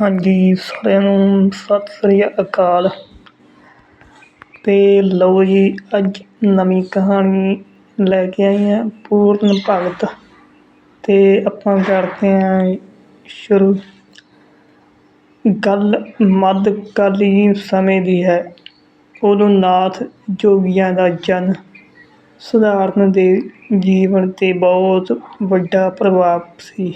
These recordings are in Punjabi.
ਹਾਂਜੀ, ਸਾਰਿਆਂ ਨੂੰ ਸਤਿ ਸ੍ਰੀ ਅਕਾਲ। ਤੇ ਲਓ ਜੀ, ਅੱਜ ਨਵੀਂ ਕਹਾਣੀ ਲੈ ਕੇ ਆਏ ਹਾਂ, ਪੂਰਨ ਭਗਤ। ਤੇ ਆਪਾਂ ਕਰਦੇ ਹਾਂ ਸ਼ੁਰੂ। ਗੱਲ ਮੱਧਕਾਲੀਨ ਸਮੇਂ ਦੀ ਹੈ। ਉਦੋਂ ਨਾਥ ਜੋਗੀਆਂ ਦਾ ਜਨਮ ਸਧਾਰਨ ਦੇ ਜੀਵਨ 'ਤੇ ਬਹੁਤ ਵੱਡਾ ਪ੍ਰਭਾਵ ਸੀ।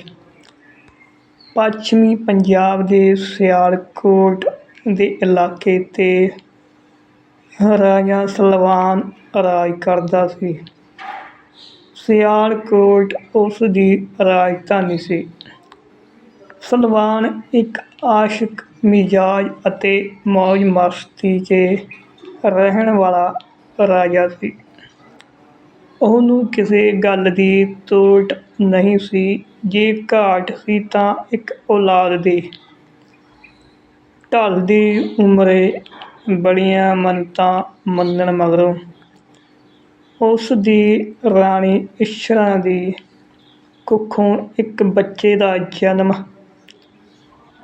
ਪੱਛਮੀ ਪੰਜਾਬ ਦੇ ਸਿਆਲਕੋਟ ਦੇ ਇਲਾਕੇ 'ਤੇ ਰਾਜਾ ਸਲਵਾਨ ਰਾਜ ਕਰਦਾ ਸੀ। ਸਿਆਲਕੋਟ ਉਸ ਦੀ ਰਾਜਧਾਨੀ ਸੀ। ਸਲਵਾਨ ਇੱਕ ਆਸ਼ਿਕ ਮਿਜ਼ਾਜ ਅਤੇ ਮੌਜ ਮਸਤੀ 'ਚ ਰਹਿਣ ਵਾਲਾ ਰਾਜਾ ਸੀ। ਉਹਨੂੰ ਕਿਸੇ ਗੱਲ ਦੀ ਤੋਟ ਨਹੀਂ ਸੀ। ਜੇ ਘਾਟ ਸੀ ਤਾਂ ਇੱਕ ਔਲਾਦ ਦੀ। ਢਲਦੀ ਉਮਰੇ ਬੜੀਆਂ ਮੰਨਤਾਂ ਮੰਨਣ ਮਗਰੋਂ ਉਸ ਦੀ ਰਾਣੀ ਇੱਛਰਾਂ ਦੀ ਕੁੱਖੋਂ ਇੱਕ ਬੱਚੇ ਦਾ ਜਨਮ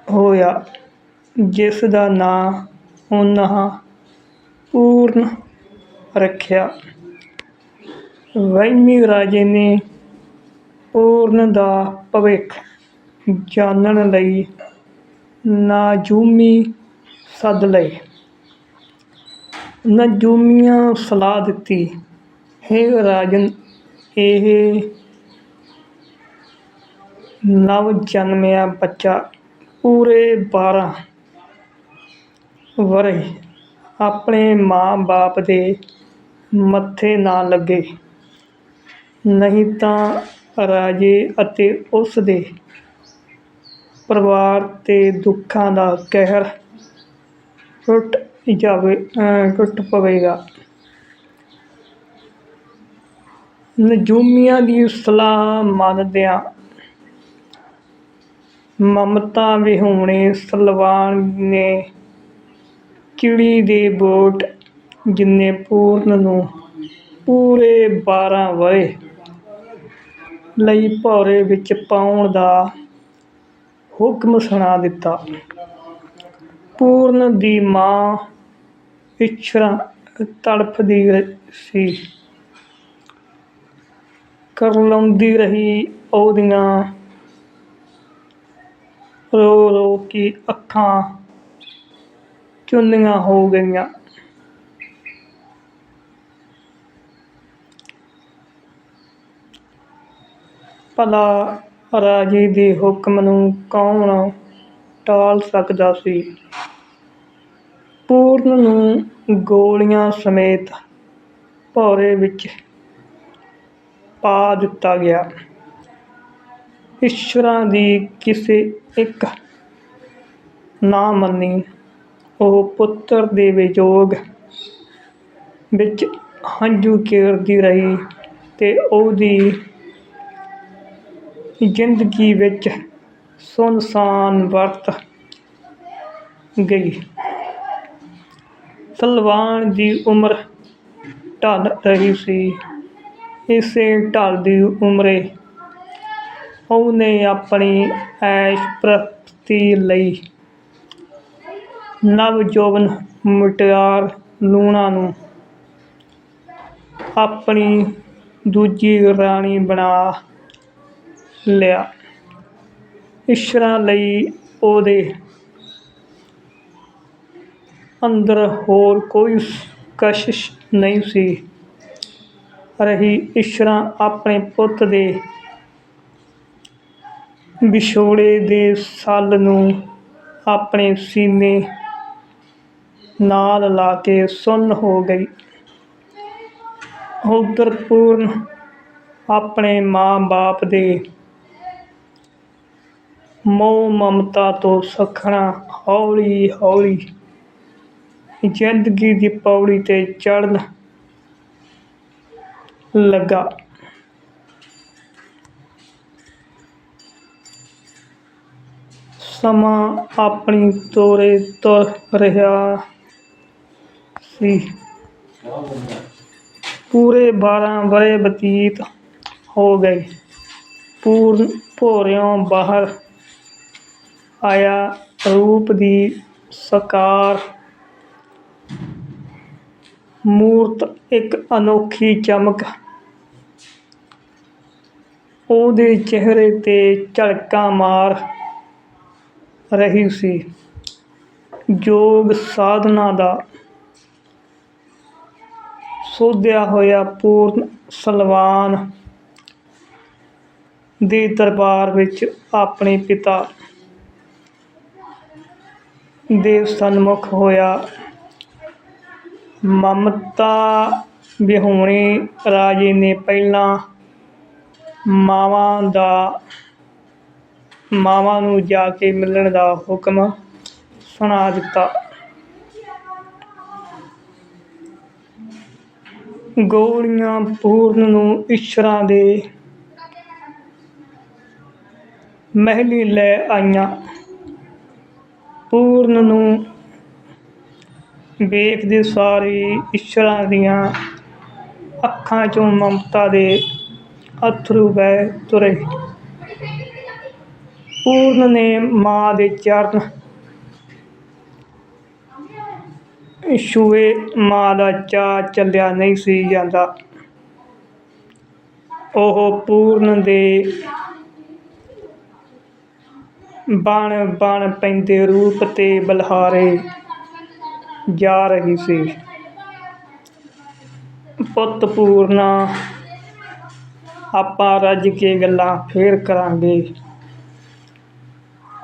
ਹੋਇਆ, ਜਿਸ ਦਾ ਨਾਂ ਉਹਨਾਂ ਪੂਰਨ ਰੱਖਿਆ। ਵਹਿਮੀ ਰਾਜੇ ਨੇ ਪੂਰਨ ਦਾ ਭਵਿੱਖ ਜਾਣਨ ਲਈ ਨਾਜੂਮੀ ਸੱਦ ਲਏ। ਨਜੂਮੀਆਂ ਸਲਾਹ ਦਿੱਤੀ, ਹੇ ਰਾਜਨ, ਇਹ ਨਵ ਜਨਮਿਆ ਬੱਚਾ ਪੂਰੇ 12 ਵਰ੍ਹੇ ਆਪਣੇ ਮਾਂ-ਬਾਪ ਦੇ ਮੱਥੇ ਨਾ ਲੱਗੇ। ਨਹੀਂ ਤਾਂ ਰਾਜੇ ਅਤੇ ਉਸ ਦੇ ਪਰਿਵਾਰ 'ਤੇ ਦੁੱਖਾਂ ਦਾ ਕਹਿਰ ਟੁੱਟ ਜਾਵੇ ਟੁੱਟ ਪਵੇਗਾ। ਨਜੂਮੀਆਂ ਦੀ ਸਲਾਹ ਮੰਨਦਿਆਂ ਮਮਤਾ ਵਿਹੂਣੇ ਸਲਵਾਨ ਨੇ ਚਿੜੀ ਦੇ ਬੋਟ ਜਿੰਨੇ ਪੂਰਨ ਨੂੰ ਪੂਰੇ 12 ਵਰ੍ਹੇ ਲਈ ਭੌਰੇ ਵਿੱਚ ਪਾਉਣ ਦਾ ਹੁਕਮ ਸੁਣਾ ਦਿੱਤਾ। ਪੂਰਨ ਦੀ ਮਾਂ ਇੱਛਰਾਂ ਤੜਫਦੀ ਸੀ। ਕਰਲਾਉਂਦੀ ਰਹੀ ਉਹਦੀਆਂ ਰੋ ਰੋ ਕੇ ਅੱਖਾਂ ਚੁੰਨੀਆਂ ਹੋ ਗਈਆਂ। ਭਲਾ ਰਾਜੇ ਦੇ ਹੁਕਮ ਨੂੰ ਕੌਣ ਟਾਲ ਸਕਦਾ ਸੀ? ਪੂਰਨ ਨੂੰ ਗੋਲੀਆਂ ਸਮੇਤ ਭੌਰੇ ਵਿੱਚ ਪਾ ਦਿੱਤਾ ਗਿਆ। ਈਸ਼ਵਰਾਂ ਦੀ ਕਿਸੇ ਇੱਕ ਨਾ ਮੰਨੀ ਉਹ ਪੁੱਤਰ ਦੇ ਵਿਯੋਗ ਵਿੱਚ ਹੰਝੂ ਕੇਰਦੀ ਰਹੀ ਤੇ ਉਹਦੀ ਜ਼ਿੰਦਗੀ ਵਿੱਚ ਸੁੰਨਸਾਨ ਵਰਤ ਗਈ। ਸਲਵਾਨ ਦੀ ਉਮਰ ਢਲ ਰਹੀ ਸੀ। ਇਸੇ ਢਲਦੀ ਉਮਰੇ ਉਹਨੇ ਆਪਣੀ ਐਸ਼ ਪ੍ਰਾਪਤੀ ਲਈ ਨਵ-ਜੋਬਨ ਮੁਟਿਆਰ ਲੂਣਾ ਨੂੰ ਆਪਣੀ ਦੂਜੀ ਰਾਣੀ ਬਣਾ ਲਿਆ। ਇੱਛਰਾਂ ਲਈ ਉਹਦੇ ਅੰਦਰ ਹੋਰ ਕੋਈ ਕਸ਼ਿਸ਼ ਨਹੀਂ ਸੀ। ਰਹੀ ਇੱਛਰਾਂ ਆਪਣੇ ਪੁੱਤ ਦੇ ਵਿਛੋੜੇ ਦੇ ਸੱਲ ਨੂੰ ਆਪਣੇ ਸੀਨੇ ਨਾਲ ਲਾ ਕੇ ਸੁੰਨ ਹੋ ਗਈ। ਉਧਰ ਪੂਰਨ ਆਪਣੇ ਮਾਂ-ਬਾਪ ਦੇ ਮੋਹ ਮਮਤਾ ਤੋਂ ਸੱਖਣਾ ਹੌਲੀ ਹੌਲੀ। ਜ਼ਿੰਦਗੀ ਦੀ ਪੌੜੀ ਤੇ ਚੜ੍ਹਨ ਲੱਗਾ। ਸਮਾਂ ਆਪਣੀ ਤੋਰੇ ਤੁਰ ਰਿਹਾ ਸੀ। ਪੂਰੇ 12 ਵਰ੍ਹੇ ਬਤੀਤ ਹੋ ਗਏ। ਪੂਰਨ ਭੋਰਿਓਂ ਬਾਹਰ ਆਇਆ ਰੂਪ ਦੀ ਸਾਕਾਰ। ਮੂਰਤ ਇੱਕ ਅਨੋਖੀ ਚਮਕ। ਉਹਦੇ ਚਿਹਰੇ 'ਤੇ ਝਲਕਾਂ ਮਾਰ ਰਹੀ ਸੀ। ਯੋਗ ਸਾਧਨਾ ਦਾ ਸੋਧਿਆ ਹੋਇਆ ਪੂਰਨ ਸਲਵਾਨ ਦੇ ਦਰਬਾਰ ਵਿੱਚ ਆਪਣੇ ਪਿਤਾ ਦੇ ਸਨਮੁਖ ਹੋਇਆ। ਮਮਤਾ ਵਿਹੂਣੇ ਰਾਜੇ ਨੇ ਪਹਿਲਾਂ ਮਾਵਾਂ ਦਾ, ਮਾਵਾਂ ਨੂੰ ਜਾ ਕੇ ਮਿਲਣ ਦਾ ਹੁਕਮ ਸੁਣਾ ਦਿੱਤਾ। ਗੋਲੀਆਂ ਪੂਰਨ ਨੂੰ ਇਸ਼ਰਾਂ ਦੇ ਮਹਿਲੀ ਲੈ ਆਈਆਂ। ਪੂਰਨ ਨੂੰ ਵੇਖਦੇ ਸਾਰੇ ਇਸ਼ਰਾਂ ਦੀਆਂ ਅੱਖਾਂ 'ਚੋਂ ਮਮਤਾ ਦੇ ਅਥਰੂ ਵਹਿ ਤੁਰੇ। ਪੂਰਨ ਨੇ ਮਾਂ ਦੇ ਚਰਨ ਛੂਏ, ਮਾਂ ਦਾ ਚਾਅ ਚੱਲਿਆ ਨਹੀਂ ਸੀ ਜਾਂਦਾ। ਉਹ ਪੂਰਨ ਦੇ ਬਣ ਬਣ ਪੈਂਦੇ ਰੂਪ ਤੇ ਬਲਹਾਰੇ ਜਾ ਰਹੀ ਸੀ। ਪੁੱਤ ਪੂਰਨਾ, ਆਪਾਂ ਰੱਜ ਕੇ ਗੱਲਾਂ ਫੇਰ ਕਰਾਂਗੇ।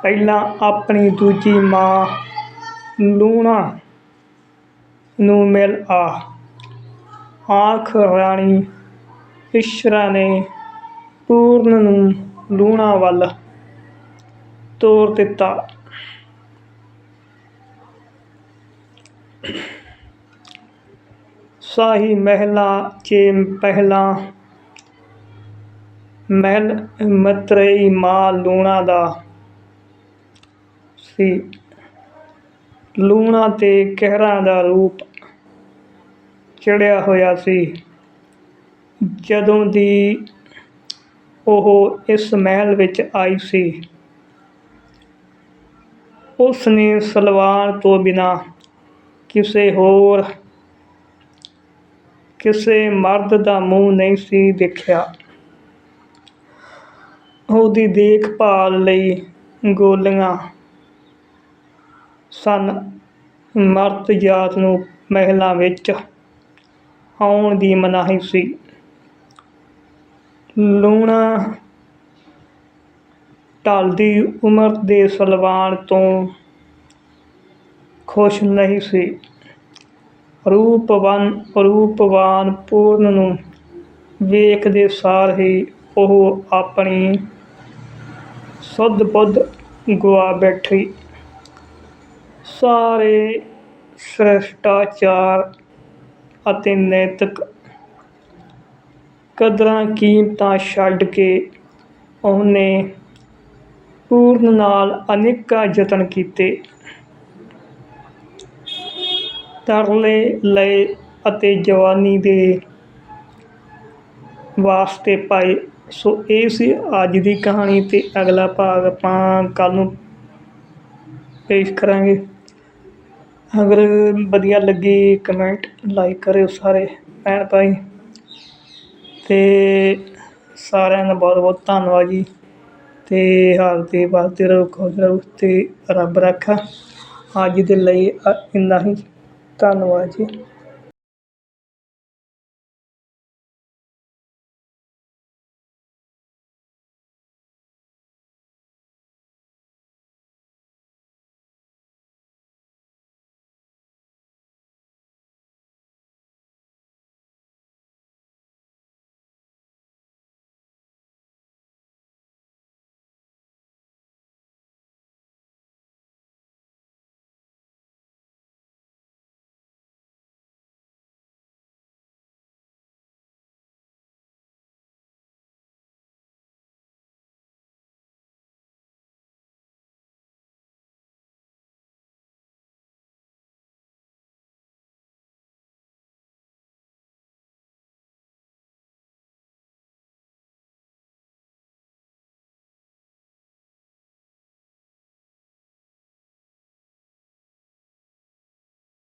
ਪਹਿਲਾਂ ਆਪਣੀ ਦੂਜੀ ਮਾਂ ਲੂਣਾ ਨੂੰ ਮਿਲ ਆ। ਆਖ ਰਾਣੀ ਇਸ਼ਰਾ ਨੇ ਪੂਰਨ ਨੂੰ ਲੂਣਾ ਵੱਲ ਤੋਰ ਦਿੱਤਾ। ਸ਼ਾਹੀ ਮਹਿਲਾ 'ਚ ਪਹਿਲਾਂ, ਮਹਿਲ ਮਤਰੇਈ ਮਾਂ ਲੂਣਾ ਦਾ ਸੀ। ਲੂਣਾ ਤੇ ਕਹਿਰਾਂ ਦਾ ਰੂਪ ਚੜਿਆ ਹੋਇਆ ਸੀ। ਜਦੋਂ ਦੀ ਉਹ ਇਸ ਮਹਿਲ ਵਿੱਚ ਆਈ ਸੀ ਉਸ ਨੇ ਸਲਵਾਨ ਤੋਂ ਬਿਨਾਂ ਕਿਸੇ ਹੋਰ, ਕਿਸੇ ਮਰਦ ਦਾ ਮੂੰਹ ਨਹੀਂ ਸੀ ਦੇਖਿਆ। ਉਹਦੀ ਦੇਖਭਾਲ ਲਈ ਗੋਲੀਆਂ ਸਨ। ਮਰਦ ਜਾਤ ਨੂੰ ਮਹਿਲਾਂ ਵਿੱਚ ਆਉਣ ਦੀ ਮਨਾਹੀ ਸੀ। ਲੂਣਾ ਢਲਦੀ ਉਮਰ ਦੇ ਸਲਵਾਨ ਤੋਂ ਖੁਸ਼ ਨਹੀਂ ਸੀ। ਰੂਪਵਾਨ ਰੂਪਵਾਨ ਪੂਰਨ ਨੂੰ ਵੇਖਦੇ ਸਾਰ ਹੀ ਉਹ ਆਪਣੀ ਸੁੱਧ ਬੁੱਧ ਗੁਆ ਬੈਠੀ। ਸਾਰੇ ਸ਼੍ਰਿਸ਼ਟਾਚਾਰ ਅਤੇ ਨੈਤਿਕ ਕਦਰਾਂ ਕੀਮਤਾਂ ਛੱਡ ਕੇ ਉਹਨੇ ਪੂਰਨ ਨਾਲ ਅਨੇਕਾਂ ਯਤਨ ਕੀਤੇ। ਤਰਲੇ ਲਏ ਅਤੇ ਜਵਾਨੀ ਦੇ ਵਾਸਤੇ ਪਾਏ। ਸੋ ਇਹ ਸੀ ਅੱਜ ਦੀ ਕਹਾਣੀ ਤੇ ਅਗਲਾ ਭਾਗ ਆਪਾਂ ਕੱਲ ਨੂੰ ਪੇਸ਼ ਕਰਾਂਗੇ। ਅਗਰ ਵਧੀਆ ਲੱਗੀ ਕਮੈਂਟ, ਲਾਈਕ ਕਰਿਓ ਸਾਰੇ ਭੈਣ ਭਾਈ। ਤੇ ਸਾਰਿਆਂ ਦਾ ਬਹੁਤ ਬਹੁਤ ਧੰਨਵਾਦ ਜੀ। ਅਤੇ ਹਾਲ ਤੇ ਵਾਸਤੇ ਰਹੋ ਖੁਸ਼ ਰਹੋ ਤੇ ਰੱਬ ਰੱਖਾ। ਅੱਜ ਦੇ ਲਈ ਇੰਨਾ ਹੀ। ਧੰਨਵਾਦ ਜੀ।